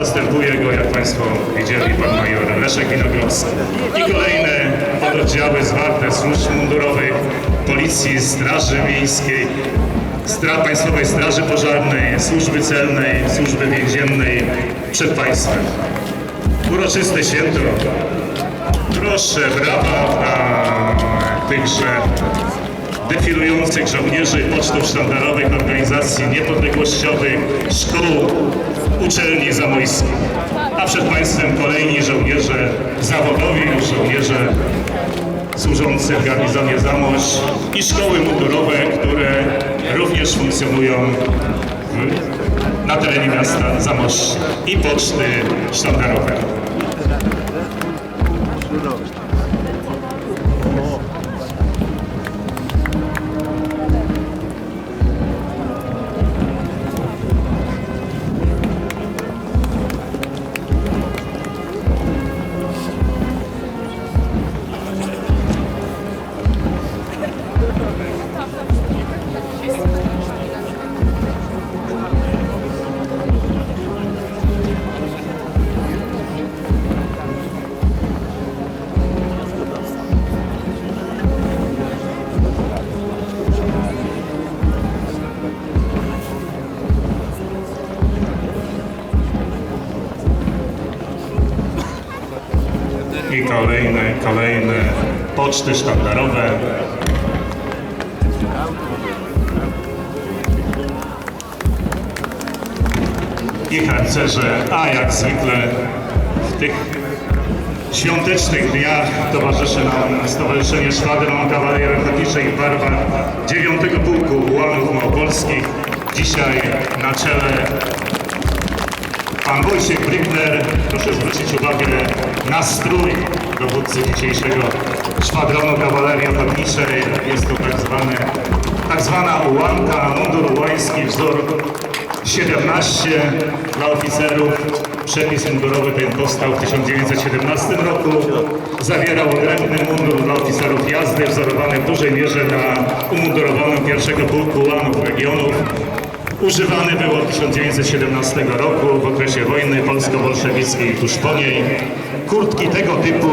Zastępuje go, jak Państwo widzieli, pan major Leszek Winogrodzki. I kolejne pododdziały zwarte służb mundurowych, Policji, Straży Miejskiej, Stra Państwowej Straży Pożarnej, Służby Celnej, Służby Więziennej przed Państwem. Uroczyste święto. Proszę, brawa dla tychże defilujących żołnierzy pocztów sztandarowych, organizacji niepodległościowych, szkół, uczelni zamojskich. A przed Państwem kolejni żołnierze zawodowi, żołnierze służący w garnizonie Zamość i szkoły mundurowe, które również funkcjonują na terenie miasta Zamość i poczty sztandarowe. I kolejne, kolejne poczty sztandarowe. I harcerze, a jak zwykle w tych świątecznych dniach towarzyszy nam Stowarzyszenie Szwadron Kawalerii Ochotniczej w barwach 9 Pułku Ułanów Małopolskich. Dzisiaj na czele Pan Wojciech Brykner, proszę zwrócić uwagę na strój dowódcy dzisiejszego szwadronu kawalerii ochotniczej. Jest to tak, zwane, tak zwana ułanka, mundur ułański, wzór 17 dla oficerów. Przepis mundurowy ten powstał w 1917 roku. Zawierał odrębny mundur dla oficerów jazdy, wzorowany w dużej mierze na umundurowanym pierwszego pułku ułanów regionów. Używany był od 1917 roku w okresie wojny polsko-bolszewickiej tuż po niej. Kurtki tego typu